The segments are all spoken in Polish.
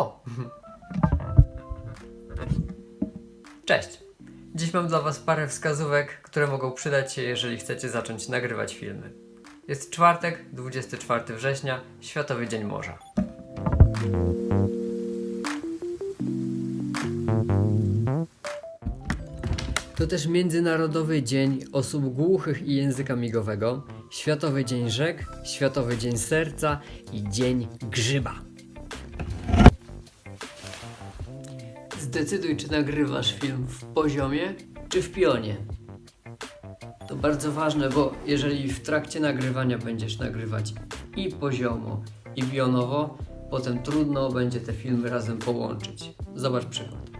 O! Cześć! Dziś mam dla Was parę wskazówek, które mogą przydać się, jeżeli chcecie zacząć nagrywać filmy. Jest czwartek, 24 września, Światowy Dzień Morza. To też Międzynarodowy Dzień Osób Głuchych i Języka Migowego, Światowy Dzień Rzek, Światowy Dzień Serca i Dzień Grzyba. Zdecyduj, czy nagrywasz film w poziomie, czy w pionie. To bardzo ważne, bo jeżeli w trakcie nagrywania będziesz nagrywać i poziomo, i pionowo, potem trudno będzie te filmy razem połączyć. Zobacz przykład.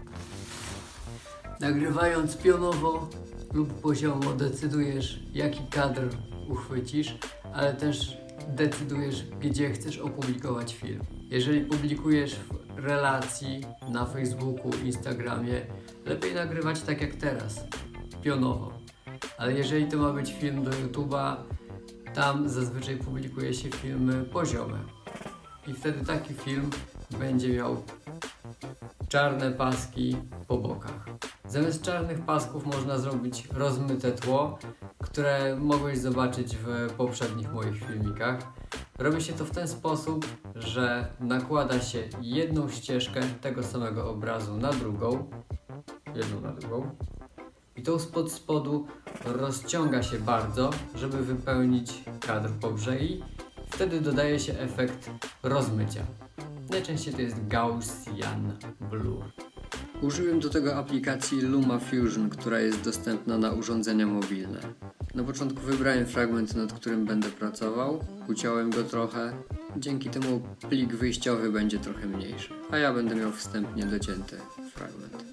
Nagrywając pionowo lub poziomo decydujesz jaki kadr uchwycisz, ale też decydujesz gdzie chcesz opublikować film. Jeżeli publikujesz w relacji na Facebooku, Instagramie, lepiej nagrywać tak jak teraz, pionowo. Ale jeżeli to ma być film do YouTube'a, tam zazwyczaj publikuje się filmy poziome. I wtedy taki film będzie miał czarne paski po bokach. Zamiast czarnych pasków można zrobić rozmyte tło, które mogłeś zobaczyć w poprzednich moich filmikach. Robi się to w ten sposób, że nakłada się jedną ścieżkę tego samego obrazu na drugą, jedną na drugą, i tą spod spodu rozciąga się bardzo, żeby wypełnić kadr po brzegi. Wtedy dodaje się efekt rozmycia. Najczęściej to jest Gaussian Blur. Użyłem do tego aplikacji LumaFusion, która jest dostępna na urządzenia mobilne. Na początku wybrałem fragment, nad którym będę pracował, uciąłem go trochę. Dzięki temu plik wyjściowy będzie trochę mniejszy, a ja będę miał wstępnie docięty fragment.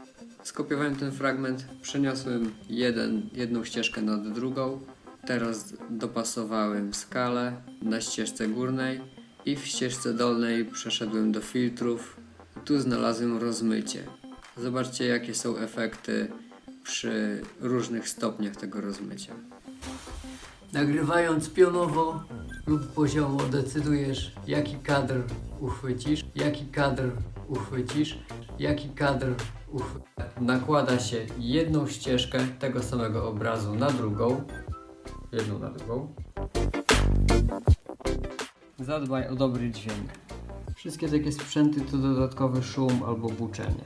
Skopiowałem ten fragment, przeniosłem jeden, jedną ścieżkę nad drugą. Teraz dopasowałem skalę na ścieżce górnej i w ścieżce dolnej przeszedłem do filtrów. Tu znalazłem rozmycie. Zobaczcie jakie są efekty przy różnych stopniach tego rozmycia. Nagrywając pionowo lub poziomo decydujesz jaki kadr uchwycisz, jaki kadr uchwycisz, jaki kadr uchwycisz. Nakłada się jedną ścieżkę tego samego obrazu na drugą, jedną na drugą. Zadbaj o dobry dźwięk. Wszystkie takie sprzęty to dodatkowy szum albo buczenie.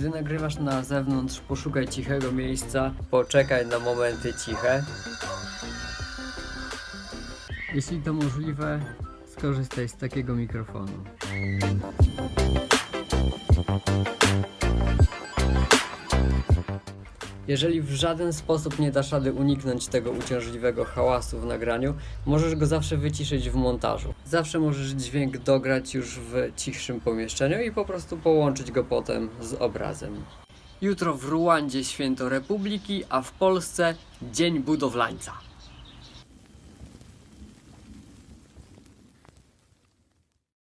Kiedy nagrywasz na zewnątrz, poszukaj cichego miejsca, poczekaj na momenty ciche. Jeśli to możliwe, skorzystaj z takiego mikrofonu. Jeżeli w żaden sposób nie dasz rady uniknąć tego uciążliwego hałasu w nagraniu, możesz go zawsze wyciszyć w montażu. Zawsze możesz dźwięk dograć już w cichszym pomieszczeniu i po prostu połączyć go potem z obrazem. Jutro w Ruandzie święto Republiki, a w Polsce Dzień Budowlańca.